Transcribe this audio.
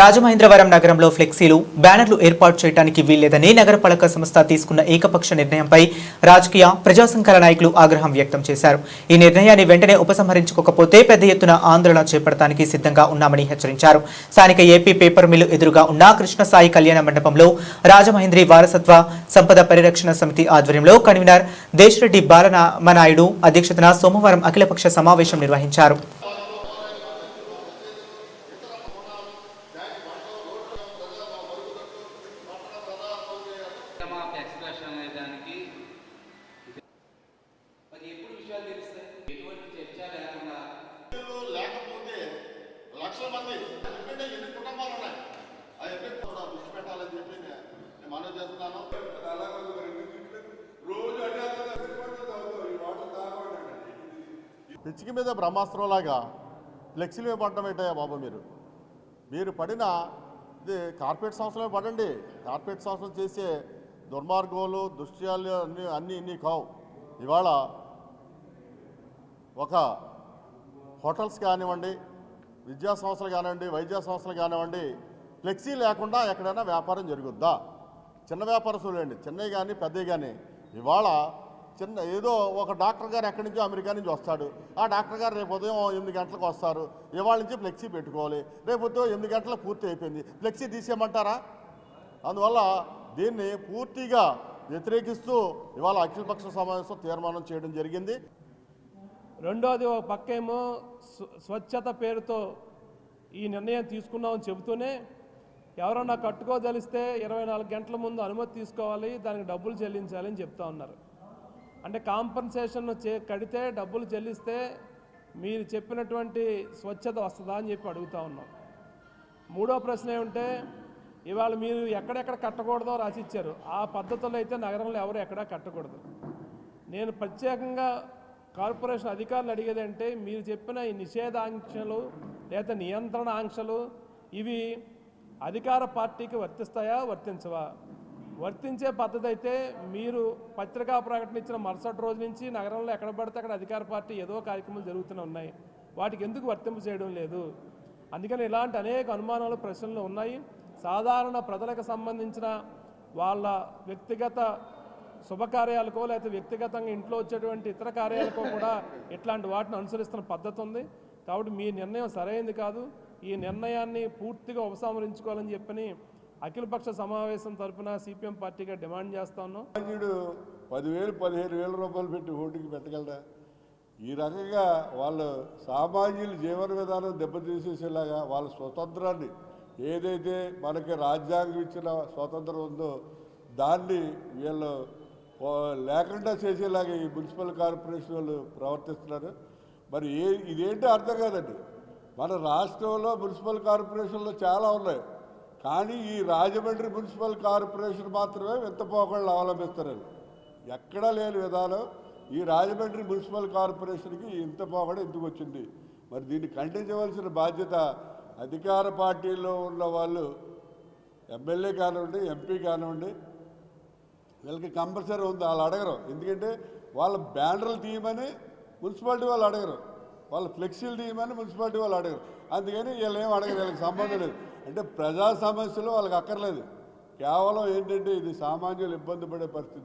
రాజమహేంద్రవరం నగరంలో ఫ్లెక్సీలు బ్యానర్లు ఏర్పాటు చేయడానికి వీల్లేదని నగరపాలక సంస్థ తీసుకున్న ఏకపక్ష నిర్ణయంపై రాజకీయ ప్రజా సంఘాల నాయకులు ఆగ్రహం వ్యక్తం చేశారు. ఈ నిర్ణయాన్ని వెంటనే ఉపసంహరించుకోకపోతే పెద్ద ఎత్తున ఆందోళన చేపడటానికి సిద్ధంగా ఉన్నామని హెచ్చరించారు. స్థానిక ఏపీ పేపర్ మిల్లు ఎదురుగా ఉన్న కృష్ణసాయి కళ్యాణ మండపంలో రాజమహేంద్రి వారసత్వ సంపద పరిరక్షణ సమితి ఆధ్వర్యంలో కన్వీనర్ దేశరెడ్డి బాలనామనాయుడు అధ్యక్షతన సోమవారం అఖిలపక్ష సమావేశం నిర్వహించారు. ఫ్రీడమ్ ఆఫ్ ఎక్స్ప్రెషన్ అనే దానికి మరి ఎప్పుడు విషయాలు తెలుస్తాయి? ఎటువంటి చర్చ లేకుండా లేకపోతే లక్షల మంది ఎందుకంటే ఎన్ని కుటుంబాలు ఉన్నాయి. ఆ ఎఫెక్ట్ కూడా దృష్టి పెట్టాలని చెప్పి నేను మనవి చేస్తున్నాను. పిచ్చికి మీద బ్రహ్మాస్త్రంలాగా ఫ్లెక్సీలు మీద పడటం ఏంటయ్యా బాబు మీరు? మీరు పడిన ఇది కార్పొరేట్ సంస్థలే పడండి. కార్పొరేట్ సంస్థలు చేసే దుర్మార్గాలు దృశ్యాలు అన్నీ అన్నీ ఇన్ని కావు. ఇవాళ ఒక హోటల్స్ కానివ్వండి విద్యా సంస్థలు కానివ్వండి వైద్య సంస్థలు కానివ్వండి ఫ్లెక్సీ లేకుండా ఎక్కడైనా వ్యాపారం జరుగుద్దా? చిన్న వ్యాపారస్తులు అండి చిన్నవి కానీ పెద్దవి కానీ. ఇవాళ చిన్న ఏదో ఒక డాక్టర్ గారు ఎక్కడి నుంచో అమెరికా నుంచి వస్తాడు. ఆ డాక్టర్ గారు రేపు ఉదయం ఎనిమిది గంటలకు వస్తారు. ఇవాళ నుంచి ఫ్లెక్సీ పెట్టుకోవాలి. రేపు ఉదయం ఎనిమిది గంటలకు పూర్తి అయిపోయింది. ఫ్లెక్సీ తీసేయమంటారా? అందువల్ల దీన్ని పూర్తిగా వ్యతిరేకిస్తూ ఇవాళ అఖిలపక్ష సమావేశం తీర్మానం చేయడం జరిగింది. రెండోది ఒక పక్కేమో ఏమో స్వచ్ఛత పేరుతో ఈ నిర్ణయం తీసుకున్నామని చెబుతూనే ఎవరన్నా కట్టుకోదలిస్తే ఇరవై నాలుగు గంటల ముందు అనుమతి తీసుకోవాలి దానికి డబ్బులు చెల్లించాలి అని చెప్తా ఉన్నారు. అంటే కాంపన్సేషన్ చే కడితే డబ్బులు చెల్లిస్తే మీరు చెప్పినటువంటి స్వచ్ఛత వస్తుందా అని చెప్పి అడుగుతా ఉన్నాం. మూడో ప్రశ్న ఏమంటే ఇవాళ మీరు ఎక్కడెక్కడ కట్టకూడదో రాసిచ్చారు. ఆ పద్ధతుల్లో అయితే నగరంలో ఎవరు ఎక్కడా కట్టకూడదు. నేను ప్రత్యేకంగా కార్పొరేషన్ అధికారులు అడిగేది అంటే మీరు చెప్పిన ఈ నిషేధాంక్షలు లేదా నియంత్రణ ఆంక్షలు ఇవి అధికార పార్టీకి వర్తిస్తాయా వర్తించవా? వర్తించే పద్ధతి అయితే మీరు పత్రికా ప్రకటన ఇచ్చిన మరుసటి రోజు నుంచి నగరంలో ఎక్కడ పడితే అక్కడ అధికార పార్టీ ఏదో కార్యక్రమాలు జరుగుతూనే ఉన్నాయి. వాటికి ఎందుకు వర్తింపు చేయడం లేదు? అందుకని ఇలాంటి అనేక అనుమానాలు ప్రశ్నలు ఉన్నాయి. సాధారణ ప్రజలకు సంబంధించిన వాళ్ళ వ్యక్తిగత శుభకార్యాలకో లేకపోతే వ్యక్తిగతంగా ఇంట్లో వచ్చేటువంటి ఇతర కార్యాలకో కూడా ఇట్లాంటి వాటిని అనుసరిస్తున్న పద్ధతి ఉంది. కాబట్టి మీ నిర్ణయం సరైనది కాదు. ఈ నిర్ణయాన్ని పూర్తిగా ఉపసంహరించుకోవాలని చెప్పని అఖిలపక్ష సమావేశం తరఫున సిపిఎం పార్టీగా డిమాండ్ చేస్తాను పదివేలు పదిహేను వేల రూపాయలు పెట్టి ఓటుకి పెట్టగలరా ఈ రకంగా వాళ్ళు సామాన్యుల జీవన విధానం దెబ్బతీసేసేలాగా వాళ్ళ స్వతంత్రాన్ని ఏదైతే మనకి రాజ్యాంగం ఇచ్చిన స్వతంత్రం ఉందో దాన్ని వీళ్ళు లేకుండా చేసేలాగా ఈ మున్సిపల్ కార్పొరేషన్ వాళ్ళు ప్రవర్తిస్తున్నారు. మరి ఏ ఇదేంటో అర్థం కాదండి. మన రాష్ట్రంలో మున్సిపల్ కార్పొరేషన్లు చాలా ఉన్నాయి. కానీ ఈ రాజమండ్రి మున్సిపల్ కార్పొరేషన్ మాత్రమే వింత అవలంబిస్తారు. ఎక్కడా లేని విధానం ఈ రాజమండ్రి మున్సిపల్ కార్పొరేషన్కి ఇంత పోకడ ఎందుకు వచ్చింది? మరి దీన్ని ఖండించవలసిన బాధ్యత అధికార పార్టీలో ఉన్న వాళ్ళు ఎమ్మెల్యే కానివ్వండి ఎంపీ కానివ్వండి వీళ్ళకి కంపల్సరీ ఉంది వాళ్ళు అడగరు. ఎందుకంటే వాళ్ళ బ్యానర్లు తీయమని మున్సిపాలిటీ వాళ్ళు అడగరు. వాళ్ళ ఫ్లెక్సీలు తీయమని మున్సిపాలిటీ వాళ్ళు అడగరు. అందుకని వీళ్ళు ఏం అడగరు వీళ్ళకి సంబంధం లేదు. అంటే ప్రజా సమస్యలు వాళ్ళకి అక్కర్లేదు. కేవలం ఏంటంటే ఇది సామాన్యులు ఇబ్బంది పడే పరిస్థితి.